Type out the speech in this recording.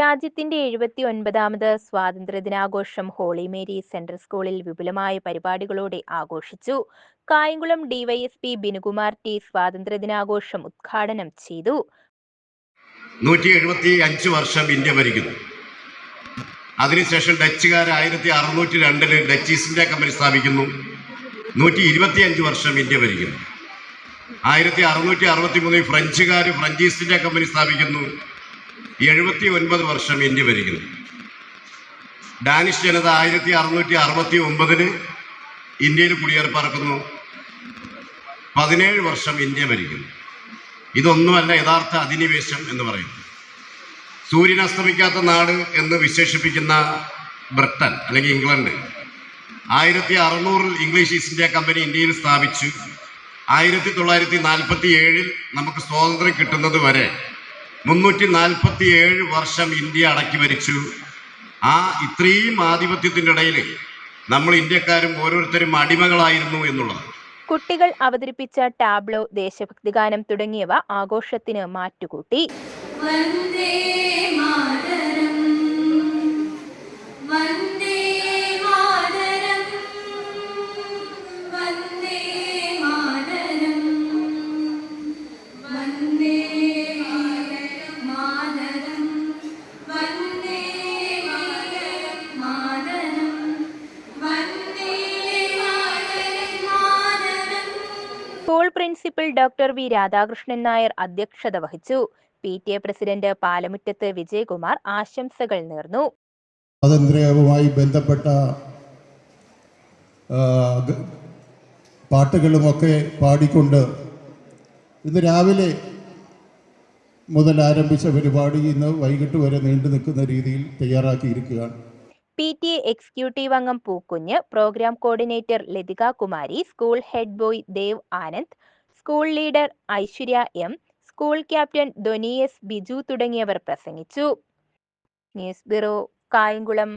രാജ്യത്തിന്റെ എഴുപത്തി ഒൻപതാമത് സ്വാതന്ത്ര്യദിനാഘോഷം ഹോളി മേരി സെൻട്രൽ സ്കൂളിൽ വിപുലമായ പരിപാടികളോടെ ആഘോഷിച്ചു. കായംകുളം ഡിവൈഎസ്പി ബിനുകുമാർ ടി സ്വാതന്ത്ര്യദിനാഘോഷം ഉദ്ഘാടനം ചെയ്തു. നൂറ്റി എഴുപത്തി അഞ്ച് വർഷം ഇന്ത്യ ഭരിക്കുന്നു. അതിനുശേഷം ഡച്ചുകാർ ആയിരത്തി അറുന്നൂറ്റി രണ്ടിൽ ഡച്ച് ഈസ്റ്റ് ഇന്ത്യ കമ്പനി സ്ഥാപിക്കുന്നു. നൂറ്റി ഇരുപത്തി അഞ്ച് വർഷം ഇന്ത്യ ഭരിക്കുന്നു. ആയിരത്തി അറുന്നൂറ്റി അറുപത്തി മൂന്നിൽ ഫ്രഞ്ചുകാർ ഫ്രഞ്ച് ഈസ്റ്റ് ഇന്ത്യ കമ്പനി സ്ഥാപിക്കുന്നു. എഴുപത്തി ഒൻപത് വർഷം ഇന്ത്യ ഭരിക്കുന്നു. ഡാനിഷ് ജനത ആയിരത്തി അറുന്നൂറ്റി അറുപത്തി ഒമ്പതിന് ഇന്ത്യയിൽ കുടിയേറിപ്പറക്കുന്നു പതിനേഴ് വർഷം ഇന്ത്യ ഭരിക്കുന്നു. ഇതൊന്നുമല്ല യഥാർത്ഥ അധിനിവേശം എന്ന് പറയുന്നത്. സൂര്യൻ അസ്തമിക്കാത്ത നാട് എന്ന് വിശേഷിപ്പിക്കുന്ന ബ്രിട്ടൻ അല്ലെങ്കിൽ ഇംഗ്ലണ്ട് ആയിരത്തി അറുന്നൂറിൽ ഇംഗ്ലീഷ് ഈസ്റ്റ് ഇന്ത്യ കമ്പനി ഇന്ത്യയിൽ സ്ഥാപിച്ചു. ആയിരത്തി തൊള്ളായിരത്തി നാൽപ്പത്തി ഏഴിൽ നമുക്ക് സ്വാതന്ത്ര്യം കിട്ടുന്നത് വരെ മുന്നൂറ്റി നാൽപ്പത്തി ഏഴ് വർഷം ഇന്ത്യ അടക്കി ഭരിച്ചു. ആ ഇത്രയും ആധിപത്യത്തിന്റെ ഇടയിൽ നമ്മൾ ഇന്ത്യക്കാരും ഓരോരുത്തരും അടിമകളായിരുന്നു എന്നുള്ളത് കുട്ടികൾ അവതരിപ്പിച്ച ടാബ്ലോ ദേശഭക്തിഗാനം തുടങ്ങിയവ ആഘോഷത്തിന് മാറ്റുകൂട്ടി. School principal doctor V Radhakrishnan Nair അധ്യക്ഷത വഹിച്ചു. P T A president Palamuttathu Vijayakumar ആശംസകൾ നേർന്നു. സ്വാതന്ത്ര്യവുമായി ബന്ധപ്പെട്ട പാട്ടുകളുമൊക്കെ പാടിക്കൊണ്ട് ഇന്ന് രാവിലെ മുതൽ ആരംഭിച്ച പരിപാടി ഇന്ന് വൈകിട്ട് വരെ നീണ്ടു നിൽക്കുന്ന രീതിയിൽ തയ്യാറാക്കിയിരിക്കുകയാണ്. പി ടി എ എക്സിക്യൂട്ടീവ് അംഗം Pookkunju programme coordinator Lathika Kumari school head boy Dev Anand school leader Aishwarya M school captain Dhoni S Biju തുടങ്ങിയവർ പ്രസംഗിച്ചു. News bureau Kayamkulam.